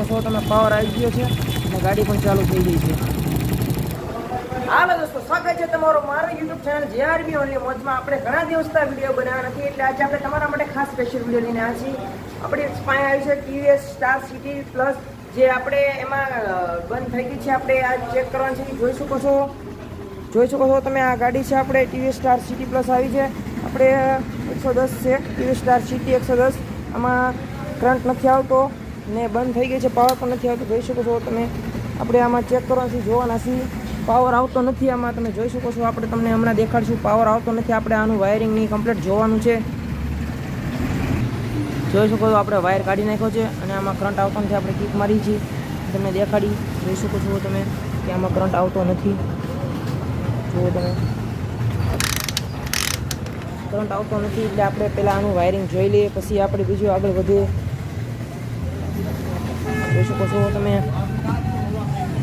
શકો છો તમે પાવર આવી ગયો છે અને ગાડી પણ ચાલુ થઈ ગઈ છે. હાલો દોસ્તો, સ્વાગત છે તમારો મારો યુટ્યુબ ચેનલ જેઆરબી ઓનલી મોજમાં આપણે ઘણા દિવસના વીડિયો બનાવ્યા નથી, એટલે આજે આપણે તમારા માટે ખાસ સ્પેશિયલ વીડિયો લઈને આવ્યા છીએ. આપણી પાસે આવી છે ટીવીએસ સ્ટાર સિટી પ્લસ જે આપણે એમાં બંધ થઈ ગઈ છે. આપણે આ ચેક કરવાની છે, જોઈ શકો છો. જોઈ શકો છો તમે આ ગાડી છે આપણે ટીવીએસ સ્ટાર સિટી પ્લસ આવી છે. આપણે એકસો દસ છે ટીવીએસ સ્ટાર સિટી એકસો દસ. આમાં કરંટ નથી આવતો. ને બંધ થઈ ગઈ છે પાવર પણ નથી આવતો, જોઈ શકો છો તમે. આપણે આમાં ચેક કરવા છીએ, જોવાના છીએ. પાવર આવતો નથી આમાં, તમે જોઈ શકો છો, આપણે તમને હમણાં દેખાડશું પાવર આવતો નથી, આપણે આનું વાયરિંગની કમ્પ્લીટ જોવાનું છે. જોઈ શકો છો, આપણે વાયર કાઢી નાખ્યો છે, અને આમાં કરંટ આવતો નથી, આપણે કીક મારી છીએ. તમને દેખાડી, જોઈ શકો છો તમે, કે આમાં કરંટ આવતો નથી. જુઓ તમે. કરંટ આવતો નથી, એટલે આપણે પહેલાં આનું વાયરિંગ જોઈ લઈએ, પછી આપણે બીજું આગળ વધીએ. જોઈ શકો છો? તમે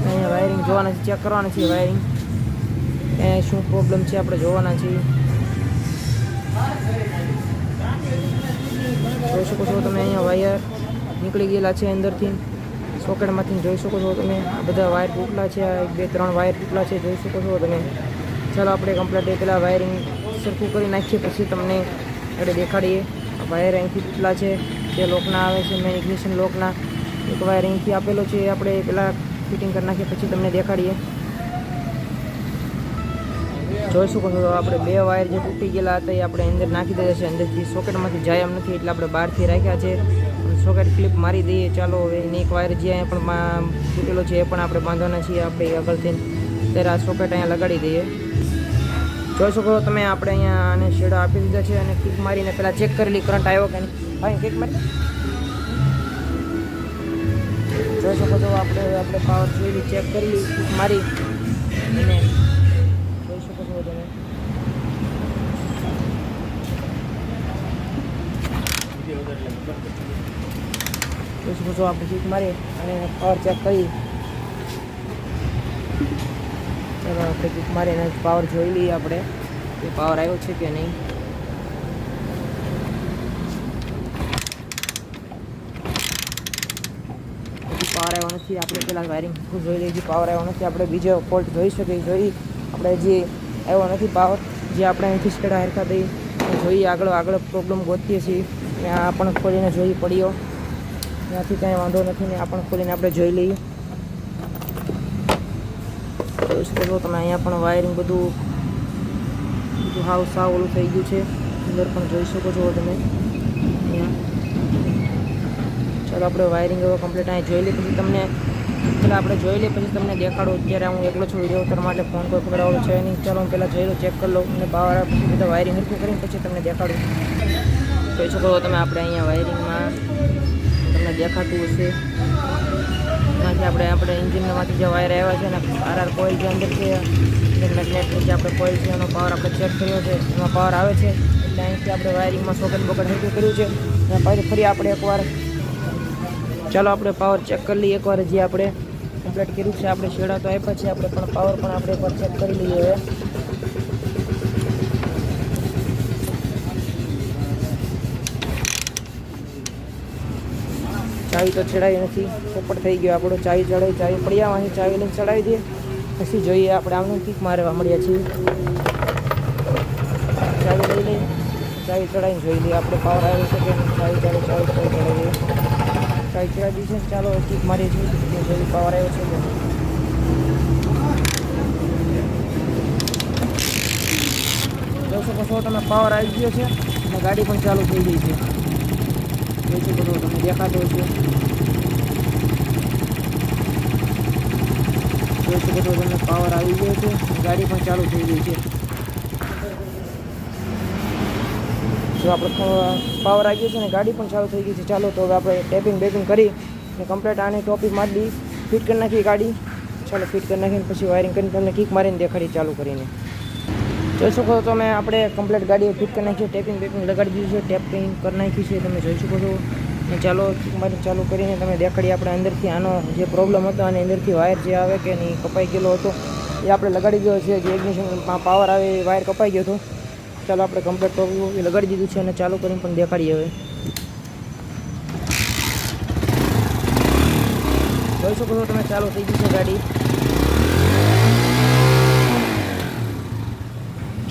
અહીંયા વાયરિંગ જોવાના છે ચેક કરવાના છે વાયરિંગ એ શું પ્રોબ્લેમ છે આપણે જોવાના છીએ જોઈ શકો છો તમે અહીંયા વાયર નીકળી ગયેલા છે અંદરથી. સોકેટમાંથી જોઈ શકો છો તમે. આ બધા વાયર તૂટલા છે એક, બે, ત્રણ વાયર તૂટલા છે, જોઈ શકો છો તમે. ચાલો આપણે કમ્પ્લીટ પેલા વાયરિંગ સરખું કરી નાખીએ, પછી તમને આપણે દેખાડીએ. વાયર અહીંથી તૂટલા છે, જે લોકના આવે છે મેં ઇગ્નિશન લોકના એક વાયર અહીંથી આપેલો છે, આપણે પેલા ફિટિંગ કરી નાખીએ, પછી તમને દેખાડીએ. જોઈ શકો છો આપણે બે વાયર જે તૂટી ગયેલા હતા, એ આપણે અંદર નાખી દીધા છે. અંદરથી સોકેટમાંથી જાય એમ નથી, એટલે આપણે બહારથી રાખ્યા છે. સોકેટ ક્લિપ મારી દઈએ. ચાલો, હવે એની એક વાયર જે અહીંયા પણ તૂટેલો છે, એ પણ આપણે બાંધવાના છીએ. આપણે આગળથી ત્યારે આ સોકેટ અહીંયા લગાડી દઈએ. જોઈ શકો છો તમે, આપણે અહીંયા આને શેડો આપી દીધા છે અને કિક મારીને પહેલાં ચેક કરી લઈ કરંટ આવ્યો કે નહીં? હા કિક મારી જોઈ શકો છો, આપણે આપણે પાવર લઈ ચેક કરી મારી. અને જોઈ શકો છો તમે. જોઈ શકો છો, આપણે ચીક મારી અને પાવર ચેક કરી. ચાલો, આપણે ચીક મારી અને પાવર જોઈ લઈએ આપણે, કે પાવર આવ્યો છે કે નહીં. પાવર આવ્યો નથી. આપણે પેલા વાયરિંગ જોઈ લઈએ. પાવર આવ્યો નથી, આપણે બીજો ફોલ્ટ જોઈ શકીએ, જોઈ આપણે જે આવ્યો નથી પાવર જે આપણે અહીંથી સ્ટેડા હરખા દઈ જોઈએ આગળ આગળ પ્રોબ્લેમ ગોતીએ છીએ. ને આ પણ ખોલીને જોઈ પડ્યો. ત્યાંથી કાંઈ વાંધો નથી ને આ પણ ખોલીને આપણે જોઈ લઈએ. જોઈ શકો તમે અહીંયા પણ વાયરિંગ બધું બધું હાવ સાવ ઓલું થઈ ગયું છે. અંદર પણ જોઈ શકો છો તમે. અહીંયા. ચાલો આપણે વાયરિંગ હવે કમ્પ્લીટ અહીંયા જોઈ લઈએ. પછી તમને ચાલો આપણે જોઈ લઈએ, પછી તમને દેખાડો. અત્યારે હું એકલો છું વીડિયો ઉતારવા માટે ફોન કોઈ પકડાવો છે નહીં. ચાલો હું પહેલાં જોઈ લઉં ચેક કરી લઉં અને પાવર પછી બધા વાયરિંગ હરકું કરીને પછી તમને દેખાડું. જોઈ શકો તમે આપણે અહીંયા વાયરિંગમાં તમને દેખાતું હશે. એમાંથી આપણે આપણે એન્જિનમાંથી જે વાયર આવ્યા છે અને આરઆર કોઇલ જે અંદર છે, અંદર જે આપણે કોઇલ છે, એનો પાવર આપણે ચેક કર્યો છે, એમાં પાવર આવે છે. એટલે અહીંથી આપણે વાયરિંગમાં સોકેટ બોકેટ હરકું કર્યું છે. અને પછી ફરી આપણે એકવાર ચાલો આપણે પાવર ચેક કરી લઈએ એકવાર જે આપણે કમ્પ્લીટ કર્યું છે. આપણે શેડા તો આપ્યા છે. આપણે પણ પાવર પણ આપણે એકવાર ચેક કરી લઈએ હવે. ચાવી તો ચડાવી નથી. પોપટ થઈ ગયો આપણો. ચાવી ચડાવી ચાવી પડ્યા અહીં ચાવી લઈને ચડાવી દઈએ. પછી જોઈએ આપણે આમનું કીક મારવા મળ્યા છીએ. ચાવી લઈ લઈએ. ચાવી ચડાવીને જોઈ લઈએ. આપણે પાવર આવ્યો છે કે. ચાવી ચાવી ચાવી. દીધી છે? ચાલો કીક મારી જોઈએ જોઈ પાવર આવ્યો છે જોશો. જોઈ તમે પાવર આવી ગયો છે અને ગાડી પણ ચાલુ થઈ ગઈ છે. જોઈ શકો છો તમે દેખાતો છે જોઈ શકો તમને પાવર આવી ગયો છે ગાડી પણ ચાલુ થઈ ગઈ છે. જો આપણે પાવર આવી ગયો છે ને, ગાડી પણ ચાલુ થઈ ગઈ છે, ચાલો તો હવે આપણે ટેપિંગ બેપિંગ કરી અને કમ્પ્લેટ આની ટોપી મારી દઈ ફિટ કરી નાખી ગાડી. ચાલો ફિટ કરી નાખીને પછી વાયરિંગ કરીને તમને કિક મારીને દેખાડી ચાલુ કરીને. જોઈ શકો તો મેં આપણે કમ્પ્લેટ ગાડી ફિટ કરી નાખી છે ટેપિંગ બેપિંગ લગાડી દીધું છે ટેપિંગ કરી નાખી છે, તમે જોઈ શકો છો. અને ચાલો કિક મારી ચાલુ કરીને તમે દેખાડી આપણે અંદરથી આનો જે પ્રોબ્લેમ હતો અને અંદરથી વાયર જે આવે કે નહીં, કપાઈ ગયેલો હતો, એ આપણે લગાડી ગયો છે, જે ઇગ્નિશનમાં પાવર આવે એ વાયર કપાઈ ગયો હતો. ચાલો આપણે કમ્પ્લેટ ટોપિક લગાડી દીધું છે અને ચાલુ કરીને પણ દેખાડીએ હવે. જોઈ શકો છો તમે, ચાલુ થઈ ગઈ છે ગાડી.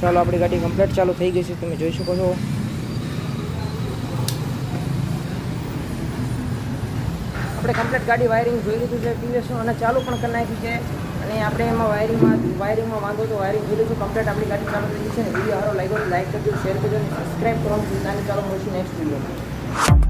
ચાલો, આપણી ગાડી કમ્પ્લેટ ચાલુ થઈ ગઈ છે, તમે જોઈ શકો છો. આપણે કમ્પ્લેટ ગાડી વાયરિંગ જોઈ લીધું છે, ટીવીએસનું અને ચાલુ પણ કરી નાખ્યું છે. અને આપણે એમાં વાયરિંગમાં વાયરિંગમાં વાંધો તો વાયરિંગ જોઈ લઈશું કમ્પ્લેટ આપણી ગાડી ચાલુ થઈ છે. ને વીડિયો સારો લાગ્યો લાઈક કરજો શેર કરજો અને સબસ્ક્રાઈબ કરવાનું ભૂલતા ચાલો મળશું નેક્સ્ટ વીડિયો